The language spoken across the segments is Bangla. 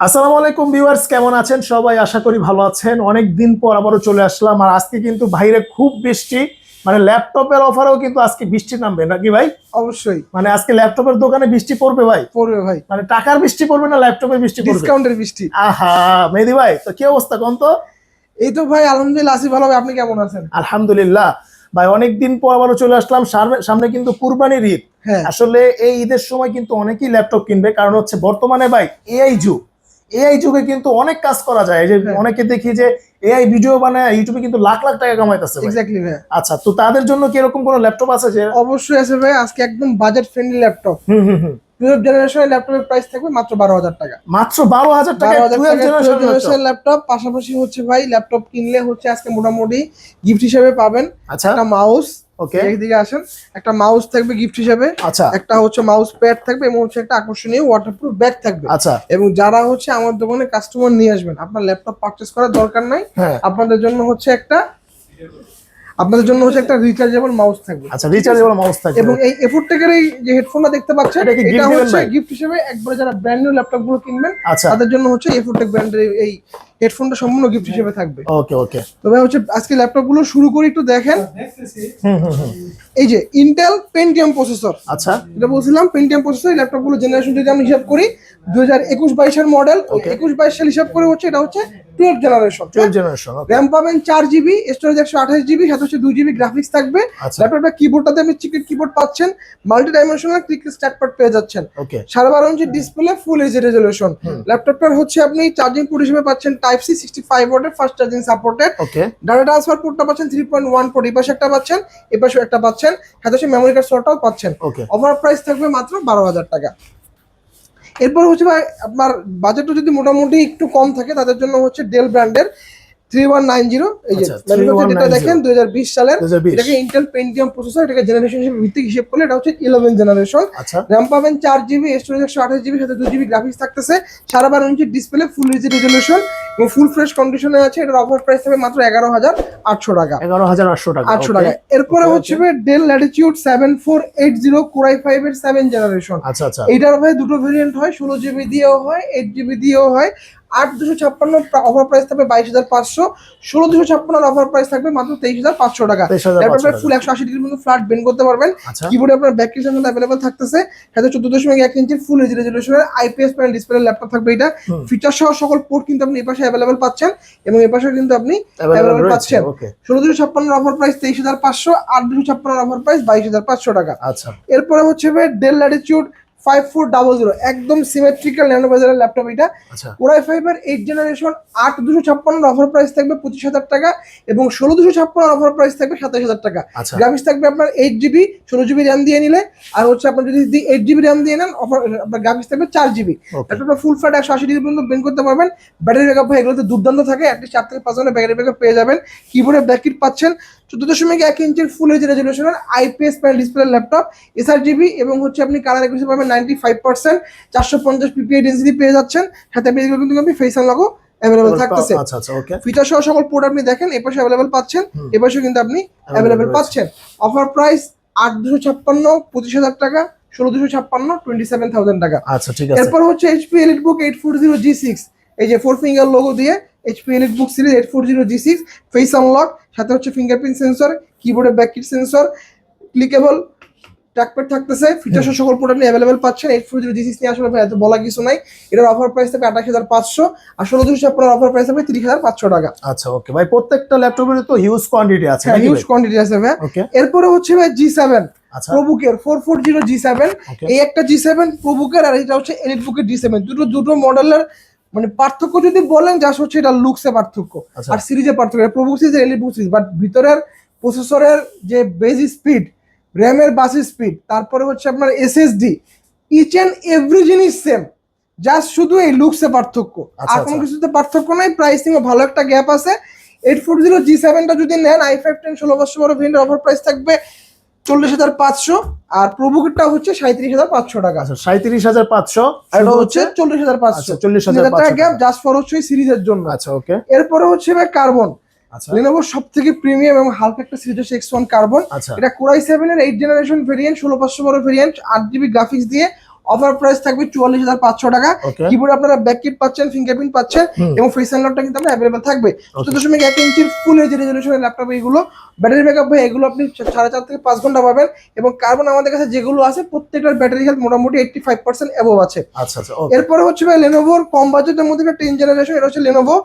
আসসালামু আলাইকুম ভিউয়ার্স কেমন আছেন? সবাই আশা করি ভালো আছেন। অনেক দিন পর আবারও চলে আসলাম। আর আজকে কিন্তু বাইরে খুব বৃষ্টি। মানে ল্যাপটপের অফারেও কিন্তু আজকে বৃষ্টি নামবে নাকি ভাই? অবশ্যই। মানে আজকে ল্যাপটপের দোকানে বৃষ্টি পড়বে ভাই? পড়বে ভাই। মানে টাকার বৃষ্টি পড়বে না ল্যাপটপের বৃষ্টি পড়বে? ডিসকাউন্টের বৃষ্টি। আহা মেহেদি ভাই তো কি অবস্থা কোন তো? এই তো ভাই আলহামদুলিল্লাহ আসি ভালো আপনি কেমন আছেন? আলহামদুলিল্লাহ। ভাই অনেক দিন পর আবারও চলে আসলাম। সামনে- সামনে কিন্তু কুরবানির ঈদ। হ্যাঁ। আসলে এই ঈদের সময় কিন্তু অনেকেই ল্যাপটপ কিনবে। কারণ হচ্ছে বর্তমানে ভাই এআই যুগ। এআই যুগে কিন্তু অনেক কাজ করা যায়। যে হ্যাঁ। অনেকে দেখি যে এআই ভিডিও বানায় ইউটিউবে কিন্তু লাখ লাখ টাকা কামাইতেছে এক্স্যাক্টলি ভাই। আচ্ছা তো তাদের জন্য কি এরকম কোনো ল্যাপটপ আছে যে অবশ্যই আছে ভাই আজকে একদম budget friendly laptop hmm hmm hmm. Twelve জেনারেশনের ল্যাপটপের প্রাইস থাকবে মাত্র বারো হাজার টাকা। মাত্র বারো হাজার টাকা বারো হাজার 12 টাকা generation টুয়েলভ laptop। জেনারেশনের ল্যাপটপ পাশাপাশি হচ্ছে ভাই ল্যাপটপ কিনলে হচ্ছে আজকে মোটামুটি গিফট হিসেবে পাবেন আচ্ছা। একটা মাউস ওকে। একদিকে আসেন। একটা মাউস থাকবে গিফট হিসেবে আচ্ছা। একটা হচ্ছে মাউস প্যাড থাকবে এবং হচ্ছে একটা আকর্ষণীয় ওয়াটারপ্রুফ ব্যাগ থাকবে। আচ্ছা। এবং যারা হচ্ছে আমার দোকানে কাস্টমার নিয়ে আসবেন আপনার ল্যাপটপ পারচেস করার দরকার নাই। হ্যাঁ। আপনাদের জন্য হচ্ছে একটা আপনাদের জন্য হচ্ছে একটা রিচার্জেবল মাউস থাকবে। আচ্ছা রিচার্জেবল মাউস থাকবে। এবং এই এফোর্টেকের এই যে হেডফোনটা দেখতে পাচ্ছেন এটা হচ্ছে গিফট হিসেবে একবারে যারা ব্র্যান্ড নিউ ল্যাপটপগুলো কিনবেন আচ্ছা। তাদের জন্য হচ্ছে এফোর্টেক ব্র্যান্ডের এই হেডফোনটা সম্পূর্ণ গিফট হিসেবে থাকবে। ওকে ওকে তবে হচ্ছে আজকে ল্যাপটপগুলো শুরু করে একটু দেখেন। এই যে ইন্টেল পেন্টিয়াম প্রসেসর আচ্ছা। এটা বলছিলাম পেন্টিয়াম প্রসেসর এই ল্যাপটপগুলো জেনারেশন যদি আমি হিসাব করি দুই হাজার একুশ বাইশের মডেল. একুশ বাইশ সাল হিসাব করে হচ্ছে এটা হচ্ছে twelve generation twelve generation okay RAM পাবেন চার জিবি স্টোরেজ একশো আঠাশ জিবি সাথে হচ্ছে দুই জিবি গ্রাফিক্স থাকবে। আচ্ছা। ল্যাপটপটা কিবোর্ডটাতে আপনি চিকেট কিবোর্ড পাচ্ছেন মাল্টি ডাইমেনশনাল ক্লিক স্ট্যাটপ্যাড পেয়ে যাচ্ছেন। ওকে সাড়ে বারো inch display full H resolution ল্যাপটপটার হচ্ছে আপনি চার্জিং পোর্ট হিসেবে পাচ্ছেন টাইপ সি সিক্সটি ফাইভ ওয়াটের fast charging supported okay data transfer পোর্টটা পাচ্ছেন থ্রি পয়েন্ট ওয়ান ফোর এই পাশে একটা পাচ্ছেন এপাশে পাশে একটা পাচ্ছেন সাথে সাথে মেমোরি কার্ড স্লটটাও পাচ্ছেন। ওকে ওভার প্রাইস থাকবে মাত্র বারো হাজার টাকা। এরপর হচ্ছে ভাই আপনার বাজেটটা যদি মোটামুটি একটু কম থাকে তাদের জন্য হচ্ছে ডেল ব্র্যান্ডের থ্রি ওয়ান নাইন জিরো এই যে আচ্ছা, যেটা দেখেন দুই হাজার বিশ সালের এটাকে ইন্টেল পেন্টিয়াম প্রসেসর এটাকে জেনারেশন হিসেবে ভিত্তিক হিসেব করলে এটা হচ্ছে ইলেভেন জেনারেশন আচ্ছা। র্যাম পাবেন স্টোরেজ সাথে গ্রাফিক্স থাকতেছে। Inch display full HD resolution এবং ফুল ফ্রেশ কন্ডিশনে আছে। এটার অফার প্রাইস মাত্র এগারো হাজার আটশো টাকা। টাকা আটশো okay. টাকা। এরপরে হচ্ছে ডেল ল্যাটিটিউড কোরাই এর জেনারেশন আচ্ছা আচ্ছা। ভাই দুটো ভেরিয়েন্ট হয় ষোলো জিবি দিয়েও হয় এইট জিবি দিয়েও হয়। আট দুশো ছাপ্পান্ন অফার প্রাইস থাকবে বাইশ হাজার পাঁচশো ষোলো দুশো ছাপ্পান্ন অফার প্রাইস থাকবে মাত্র তেইশ হাজার পাঁচশো টাকা। 23,500 ল্যাপটপের ফুল একশো আশি ডিগ্রি পর্যন্ত ফ্ল্যাট বেন্ড করতে পারবেন। আচ্ছা। কিবোর্ডে আপনার ব্যাক সেকশন অ্যাভেলেবল থাকতেছে। সাথে চোদ্দ দশমিক এক ইঞ্চির ফুল এইচ রেজলিউশনের আইপিএস প্যানেল ডিসপ্লে ল্যাপটপ থাকবে এটা। ফিচার সহ সকল পোর্ট কিন্তু আপনি এই পাশে অ্যাভেলেবল পাচ্ছেন এবং এই পাশে কিন্তু আপনি available পাচ্ছেন। ষোলো দুশো ছাপ্পান্ন অফার প্রাইস তেইশ হাজার পাঁচশো আট দুশো ছাপ্পান্ন অফার প্রাইস বাইশ হাজার পাঁচশো টাকা। আচ্ছা। এরপরে হচ্ছে Dell Latitude five four double zero একদম সিমেট্রিক্যাল ন্যানো বাজারের ল্যাপটপ এটা। আচ্ছা। কোরাই ফাইভের এইট জেনারেশন আট দুশো ছাপ্পান্ন অফার প্রাইস থাকবে পঁচিশ হাজার টাকা এবং ষোলো দুশো ছাপ্পান্ন অফার প্রাইস থাকবে সাতাশ হাজার টাকা। আচ্ছা। গ্রাফিক্স থাকবে আপনার এইট জিবি ষোলো জিবি র্যাম দিয়ে নিলে আর হচ্ছে আপনার যদি এইট জিবি র্যাম দিয়ে নেন অফার আপনার গ্রাফিক্স থাকবে চার জিবি ল্যাপটপটা ফুল ফ্ল্যাট একশো আশি ডিগ্রি পর্যন্ত বেন করতে পারবেন। ব্যাটারি ব্যাকআপ এগুলোতে দুর্দান্ত থাকে অ্যাটলিস্ট চার থেকে পাঁচ ঘণ্টা ব্যাটারি ব্যাকআপ পেয়ে যাবেন। কিবোর্ডে ব্যাকিট পাচ্ছেন। চোদ্দ দশমিক এক ইঞ্চের full H রেজলিউশনের IPS panel display laptop SR GB এবং হচ্ছে আপনি কালার একুশে পাবেন নাইনটি ফাইভ পার্সেন্ট চারশো পঞ্চাশ পিপিআই ডেন্সিটি পেয়ে যাচ্ছেন। সাথে আপনি কিন্তু আপনি ফেস আনলকও অ্যাভেলেবল থাকতেছে। আচ্ছা আচ্ছা ফিচার সহ সকল পোর্ট আপনি দেখেন এ পাশে অ্যাভেলেবল পাচ্ছেন হুম। এ পাশে কিন্তু আপনি অ্যাভেলেবল পাচ্ছেন। অফার প্রাইস আট দুশো ছাপ্পান্ন পঁচিশ হাজার টাকা ষোলো দুশো ছাপ্পান্ন টোয়েন্টি সেভেন থাউজেন্ড টাকা। আচ্ছা ঠিক আছে। এরপর হচ্ছে HP EliteBook eight four zero G six এই যে ফোর ফিঙ্গার লোগো দিয়ে HP EliteBook series eight four zero G six face unlock সাথে হচ্ছে ফিঙ্গারপ্রিন্ট সেন্সর কিবোর্ডের ব্যাককিট সেন্সর ক্লিকেবল ট্র্যাকপ্যাড থাকতেছে ফিচার সকল প্রোডাক্ট আপনি অ্যাভেলেবল পাচ্ছেন eight four zero G six নিয়ে আসলে এত বলা কিছু নাই। এটার অফার প্রাইস থাকবে আঠাশ হাজার পাঁচশো আর ষোলো দুশো আপনার অফার প্রাইস থাকবে তিরিশ হাজার পাঁচশো টাকা। আচ্ছা ওকে ভাই প্রত্যেকটা ল্যাপটপের তো হিউজ কোয়ান্টিটি আছে হ্যাঁ হিউজ কোয়ান্টিটি আছে ভাই। ওকে এরপরে হচ্ছে ভাই জি সেভেন আচ্ছা। প্রবুকের four four zero G seven এই একটা জি সেভেন প্রবুকের আর এটা হচ্ছে এলিট বুকের জি সেভেন দুটো দুটো মডেলের মানে পার্থক্য যদি বলেন জাস্ট হচ্ছে এটা লুকসে পার্থক্য। আচ্ছা। আর সিরিজে পার্থক্য ProBook series EliteBook series but ভিতরের প্রসেসরের যে বেজ স্পিড র্যামের বাস স্পিড তারপরে হচ্ছে আপনার এসএসডি ইচ অ্যান্ড এভরি জিনিস সেম জাস্ট শুধু এই লুকসে পার্থক্য। আচ্ছা, আর কোনো আচ্ছা। কিছুতে পার্থক্য নাই প্রাইসিং ভালো একটা গ্যাপ আছে। এইট ফোর জিরো জি সেভেনটা যদি নেন আই ফাইভ টেন ষোলো বছর বড় ভেন্ডের অফার প্রাইস থাকবে চল্লিশ হাজার পাঁচশো আর প্রবুকেরটা হচ্ছে সাঁত্রিশ হাজার পাঁচশো টাকা। আছে সাঁত্রিশ হাজার পাঁচশো আর এটা হচ্ছে চল্লিশ হাজার পাঁচশো। চল্লিশ 40,500 হাজার টাকা। গ্যাপ জাস্ট ফর হচ্ছে সিরিজের জন্য। আচ্ছা ওকে। এরপরে হচ্ছে ভাই কার্বন। আচ্ছা। লেনোভোর সব থেকে প্রিমিয়াম এবং হালকা একটা সিরিজ হচ্ছে এক্স ওয়ান কার্বন। আচ্ছা। এটা কোরাই সেভেন এর এইট জেনারেশন ভেরিয়েন্ট ষোলো পাঁচশো বড় ভেরিয়েন্ট আট জিবি গ্রাফিক্স দিয়ে অফার প্রাইস থাকবে চুয়াল্লিশ হাজার পাঁচশো টাকা। কিবোর্ড আপনারা ব্যাক কিট পাচ্ছেন ফিঙ্গারপ্রিন্ট পাচ্ছেন। এবং ফেস আনলকটা কিন্তু আপনার অ্যাভেলেবল থাকবে. চোদ্দ দশমিক এক ইঞ্চির ফুল এইচ রেজলিউশনের ল্যাপটপ এগুলো। ব্যাটারি ব্যাকআপ ভাই এগুলো আপনি সাড়ে চার থেকে পাঁচ ঘণ্টা পাবেন এবং কার্বন আমাদের কাছে যেগুলো আছে প্রত্যেকটার ব্যাটারি হেলথ মোটামুটি এইটটি ফাইভ পার্সেন্ট অ্যাবভ আছে। আচ্ছা আচ্ছা এরপরে হচ্ছে ভাই লেনোভোর কম বাজেটের মধ্যে টেন জেনারেশন এটা হচ্ছে লেনোভো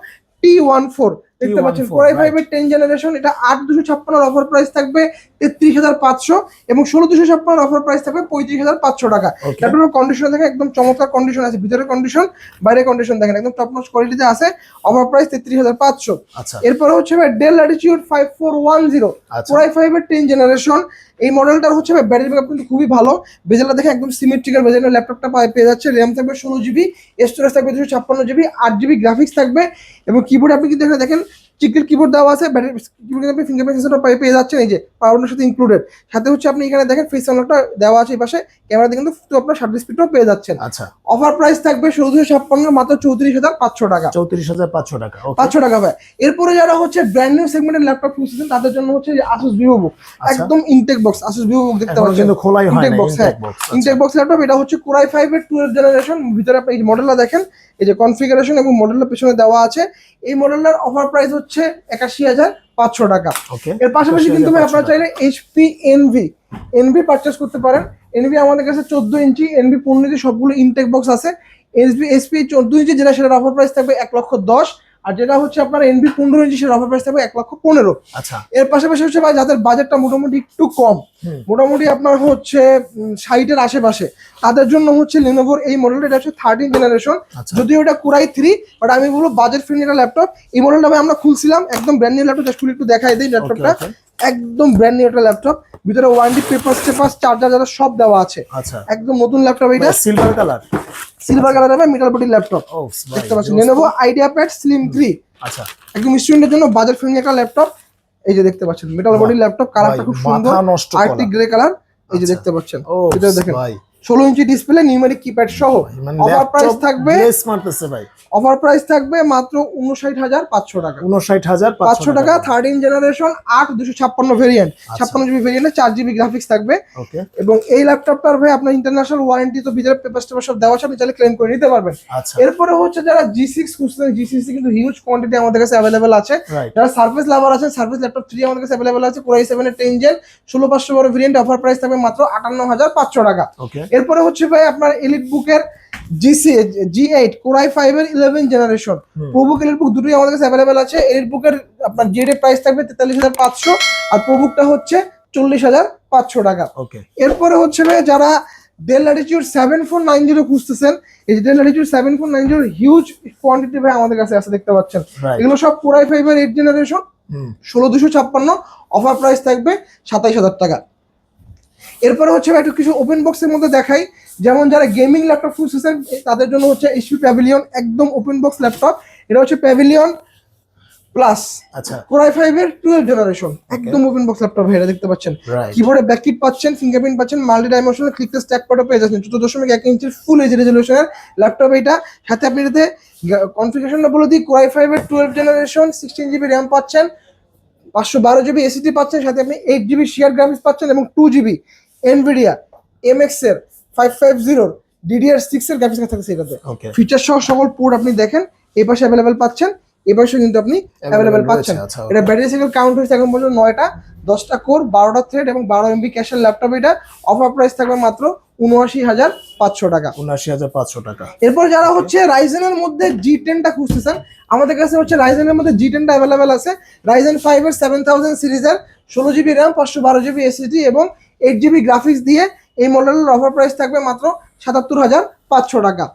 টি ওয়ান ফোর দেখতে পাচ্ছেন কোরাই right. ফাইভ এর টেন জেনারেশন এটা আট দুশো ছাপ্পান্ন অফার প্রাইস থাকবে। তেত্রিশ হাজার পাঁচশো এবং ষোলো দুশো ছাপ্পান্ন অফার প্রাইস থাকবে পঁয়ত্রিশ হাজার পাঁচশো টাকা। ল্যাপটপের কন্ডিশন দেখেন একদম চমৎকার কন্ডিশন আছে। ভিতরের কন্ডিশন বাইরের কন্ডিশন দেখেন একদম টপ নচ কোয়ালিটিতে আছে অফার প্রাইস তেত্রিশ হাজার পাঁচশো। আচ্ছা। এরপরে হচ্ছে ভাই Dell Latitude five four one zero আচ্ছা। কোরাই ফাইভ এর টেন জেনারেশন এই মডেলটার হচ্ছে ব্যাটারি ব্যাকআপ কিন্তু খুবই ভালো। বেজেলটা দেখে একদম সিমেট্রিক্যাল বেজেলের ল্যাপটপটা পায়ে- পেয়ে যাচ্ছে। র্যাম থাকবে ষোলো জিবি স্টোরেজ থাকবে দুশো ছাপ্পান্ন জিবি আট জিবি গ্রাফিক্স থাকবে এবং কিবোর্ড আপনি কিন্তু এখানে দেখেন চিকের কিবোর্ড দেওয়া আছে ব্যাটারি কিবোর্ড আপনি ফিঙ্গারপ্রিন্ট সেন্সরটা পেয়ে যাচ্ছেন এই যে পাওয়ার সাথে ইনক্লুডেড সাথে হচ্ছে আপনি এখানে দেখেন ফেস আনলকটা দেওয়া আছে এই পাশে ক্যামেরাতে কিন্তু আপনার শার্ট স্পিডটাও পেয়ে যাচ্ছেন। আচ্ছা। অফার প্রাইস থাকবে দুশো ছাপ্পান্ন মাত্র চৌত্রিশ হাজার পাঁচশো টাকা। চৌত্রিশ হাজার পাঁচশো টাকা পাঁচশো টাকা ভাই। এরপরে যারা হচ্ছে ব্র্যান্ড নিউ সেগমেন্টের ল্যাপটপ খুঁজছেন তাদের জন্য হচ্ছে আসুস ভিভো বুক। একদম intact box Asus VivoBook দেখতে পাচ্ছেন। কিন্তু খোলাই হয় হ্যাঁ। Intact box intact box laptop এটা হচ্ছে কোরাই ফাইভ এর টুয়েলভ জেনারেশন ভিতরে আপনি এই মডেলটা দেখেন। এই যে কনফিগারেশন এবং মডেলের পেছনে দেওয়া আছে এই মডেলটার অফার প্রাইস হচ্ছে একাশি হাজার পাঁচশো টাকা। ওকে এর পাশাপাশি কিন্তু আপনারা চাইলে এইচপি এনভি এনভি পারচেস করতে পারেন। এনভি আমাদের কাছে চোদ্দ ইঞ্চি এনভি পনেরো ইঞ্চি সবগুলো ইনটেক বক্স আছে। এসবি এসপি চোদ্দ ইঞ্চি যেটা সেটার অফার প্রাইস থাকবে এক লক্ষ দশ। আর যেটা হচ্ছে আপনার এনবি পনেরো ইঞ্চি সেটা অফার প্রাইস থাকবে এক লক্ষ পনেরো। আচ্ছা। এর পাশাপাশি হচ্ছে ভাই যাদের বাজেটটা মোটামুটি একটু কম মোটামুটি আপনার হচ্ছে সাইটের আশেপাশে তাদের জন্য হচ্ছে লেনোভোর এই মডেলটা এটা হচ্ছে থার্টিন জেনারেশন আচ্ছা। যদিও এটা কুরাই থ্রি বাট আমি বলব বাজেট ফ্রেন্ডলি একটা ল্যাপটপ এই মডেলটা ভাই আমরা খুলছিলাম একদম ব্র্যান্ড নিউ ল্যাপটপ জাস্ট খুলে একটু দেখাই দিই ল্যাপটপটা একদম ব্র্যান্ড নিউ একটা ল্যাপটপ ভিতরে ওয়ারেন্টি পেপার টেপার চার্জার যারা সব দেওয়া আছে। আচ্ছা। একদম নতুন ল্যাপটপ এটা সিলভার কালার সিলভার কালার হবে মেটাল বডি ল্যাপটপ ও দেখতে পাচ্ছেন। আইডিয়া প্যাড স্লিম থ্রি আচ্ছা। একদম স্টুডেন্টের জন্য বাজার ফ্রেন্ডলি একটা ল্যাপটপ এই যে দেখতে পাচ্ছেন মেটাল বডি ল্যাপটপ কালারটা খুব সুন্দর। আর্টিক গ্রে কালার এই যে আচ্ছা। দেখতে পাচ্ছেন। ও এটা দেখেন। ভাই। ষোলো ইঞ্চি ডিসপ্লে নিউমেরিক কিপ্যাড সহ। মানে অফার প্রাইস থাকবে মারতেছে ভাই। অফার প্রাইস থাকবে মাত্র উনষাট হাজার পাঁচশো টাকা। উনষাট হাজার পাঁচশো টাকা। থার্টিন জেনারেশন আট দুশো ছাপ্পান্ন ভেরিয়েন্ট আচ্ছা। ছাপ্পান্ন জিবি ভেরিয়েন্টে চার জিবি গ্রাফিক্স থাকবে। এবং এই ল্যাপটপটার ভাই আপনার ইন্টারন্যাশনাল ওয়ারেন্টি তো ভিতরে পেপার টেপার সব দেওয়া আছে আপনি চাইলে ক্লেম করে নিতে পারবেন। আচ্ছা। এরপরে হচ্ছে যারা জি সিক্স খুঁজছেন জি সিক্স কিন্তু হিউজ কোয়ান্টিটি আমাদের কাছে অ্যাভেলেবেল আছে। যারা সার্ভিস লাভার আছে সার্ভিস ল্যাপটপ থ্রি আমাদের কাছে অ্যাভেলেবেল আছে কোরাই সেভেনের টেন জেন ষোলো পাঁচশো বড় ভেরিয়েন্ট অফার প্রাইস থাকবে মাত্র আটান্ন হাজার পাঁচশো টাকা। এরপরে হচ্ছে ভাই আপনার এলিট বুকের GC G eight core i five এর eleven generation. ProBook EliteBook দুটোই আমাদের কাছে অ্যাভেলেবেল আছে। এলিট বুকের আপনার জেড এর প্রাইস থাকবে তেতাল্লিশ হাজার পাঁচশো আর প্রবুকটা হচ্ছে চল্লিশ হাজার পাঁচশো টাকা। ওকে এরপরে হচ্ছে ভাই যারা Dell Latitude seven four nine zero খুঁজতেছেন এই যে Dell Latitude seven four nine zero huge quantity ভাই আমাদের কাছে আছে দেখতে পাচ্ছেন। এগুলো সব কোরাই ফাইভ এর এইট জেনারেশন ষোলো দুশো ছাপ্পান্ন অফার প্রাইস থাকবে সাতাইশ হাজার টাকা। এরপরে হচ্ছে একটু কিছু ওপেন বক্সের মধ্যে দেখাই। যেমন যারা গেমিং ল্যাপটপ খুঁজতেছেন তাদের জন্য হচ্ছে এইচপি প্যাভিলিয়ন একদম ওপেন বক্স ল্যাপটপ এটা হচ্ছে প্যাভিলিয়ন প্লাস আচ্ছা। কোরাই ফাইভ এর টুয়েলভ জেনারেশন একদম ওপেন বক্স ল্যাপটপ এটা দেখতে পাচ্ছেন। কিবোর্ডে ব্যাককিট পাচ্ছেন ফিঙ্গারপ্রিন্ট পাচ্ছেন মাল্টি ডাইমেনশনাল ক্লিক স্ট্যাক পাটও পেয়ে যাচ্ছেন। চোদ্দ দশমিক এক ইঞ্চির ফুল এইচ রেজলিউশনের ল্যাপটপ এটা সাথে আপনি এটাতে কনফিগারেশনটা বলে দিই কোরাই ফাইভ এর twelve generation sixteen GB RAM পাচ্ছেন। পাঁচশো বারো জিবি এসিটি পাচ্ছেন সাথে আপনি এইট জিবি শেয়ার গ্রাফিক্স পাচ্ছেন এবং টু জিবি এনভিডিয়া এমএক্স এর ফাইভ ফাইভ জিরোর ডিডিআর সিক্স এর গ্রাফিক্স থাকছে এটাতে ফিচার সহ সকল পোর্ট আপনি দেখেন এই পাশে অ্যাভেলেবেল পাচ্ছেন এই পাশে কিন্তু আপনি অ্যাভেলেবেল পাচ্ছেন। আচ্ছা এটা ব্যাটারি সাইকেল কাউন্ট হয়েছে এখন পর্যন্ত নয়টা দশটা কোর বারোটা থ্রেড এবং বারো এমবি ক্যাশের ল্যাপটপ এটা অফার প্রাইস থাকবে মাত্র উনআশি হাজার পাঁচশো টাকা। উনআশি হাজার পাঁচশো টাকা। এরপর যারা হচ্ছে রাইজেনের মধ্যে জি টেনটা খুঁজতেছেন আমাদের কাছে হচ্ছে রাইজেনের মধ্যে জি টেনটা অ্যাভেলেবেল আছে। রাইজেন ফাইভ এর সেভেন থাউজেন্ড সিরিজের ষোলো জিবি র্যাম পাঁচশো বারো জিবি এসএসডি এবং এইট জিবি গ্রাফিক্স দিয়ে এই মডেলের অফার প্রাইস থাকবে মাত্র সাতাত্তর হাজার পাঁচশো টাকা।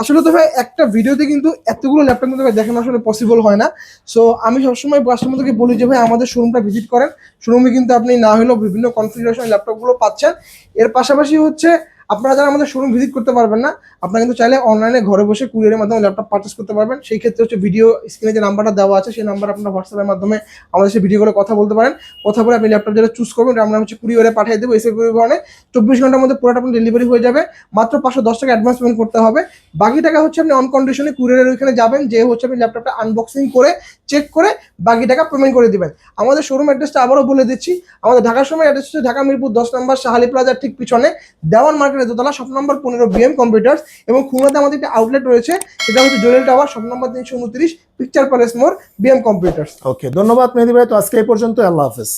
আসলে তো ভাই, একটা ভিডিওতে কিন্তু এতগুলো ল্যাপটপ কিন্তু দেখানো আসলে পসিবল হয় না। সো আমি সবসময় কাস্টমারদেরকে বলি যে ভাই, আমাদের শোরুমটা ভিজিট করেন। শোরুমে কিন্তু আপনি না হলেও বিভিন্ন কনফিগারেশন ল্যাপটপগুলো পাচ্ছেন। এর পাশাপাশি হচ্ছে আপনারা যারা আমাদের শোরুম ভিজিট করতে পারবেন না, আপনারা কিন্তু চাইলে অনলাইনে ঘরে বসে কুরিয়ারের মাধ্যমে ল্যাপটপ পার্চেস করতে পারবেন। সেই ক্ষেত্রে হচ্ছে ভিডিও স্ক্রিনে যে নাম্বারটা দেওয়া আছে, সেই নাম্বার আপনার হোয়াটসঅ্যাপের মাধ্যমে আমাদের সাথে ভিডিও করে কথা বলতে পারেন। কথা বলে আপনি ল্যাপটপ যেটা চুজ করবেন আমরা হচ্ছে কুরিয়ারে পাঠিয়ে দেবো এসে পরিবহনে চব্বিশ ঘণ্টার মধ্যে পুরোটা আপনার ডেলিভারি হয়ে যাবে। মাত্র পাঁচশো দশ টাকা অ্যাডভান্স পেমেন্ট করতে হবে। বাকি টাকা হচ্ছে আপনি অন কন্ডিশনে কুরিয়ারের ওইখানে যাবেন যে হচ্ছে আপনি ল্যাপটপটা আনবক্সিং করে চেক করে বাকি টাকা পেমেন্ট করে দিবেন। আমাদের শোরুম অ্যাড্রেসটা আবারও বলে দিচ্ছি। আমাদের ঢাকার সময় অ্যাড্রেস হচ্ছে ঢাকা মিরপুর দশ নম্বর শাহালি প্লাজার ঠিক পিছনে। দেওয়ান মার্কেট টাকার দোতলা শপ নম্বর পনেরো বিএম কম্পিউটার এবং খুলনাতে আমাদের একটা আউটলেট রয়েছে, সেটা হচ্ছে জুয়েল টাওয়ার, শপ নম্বর তিনশো উনত্রিশ, picture palace more BM computer okay ধন্যবাদ মেহেদি ভাই, তো আজকে এই পর্যন্ত আল্লাহ হাফেজ।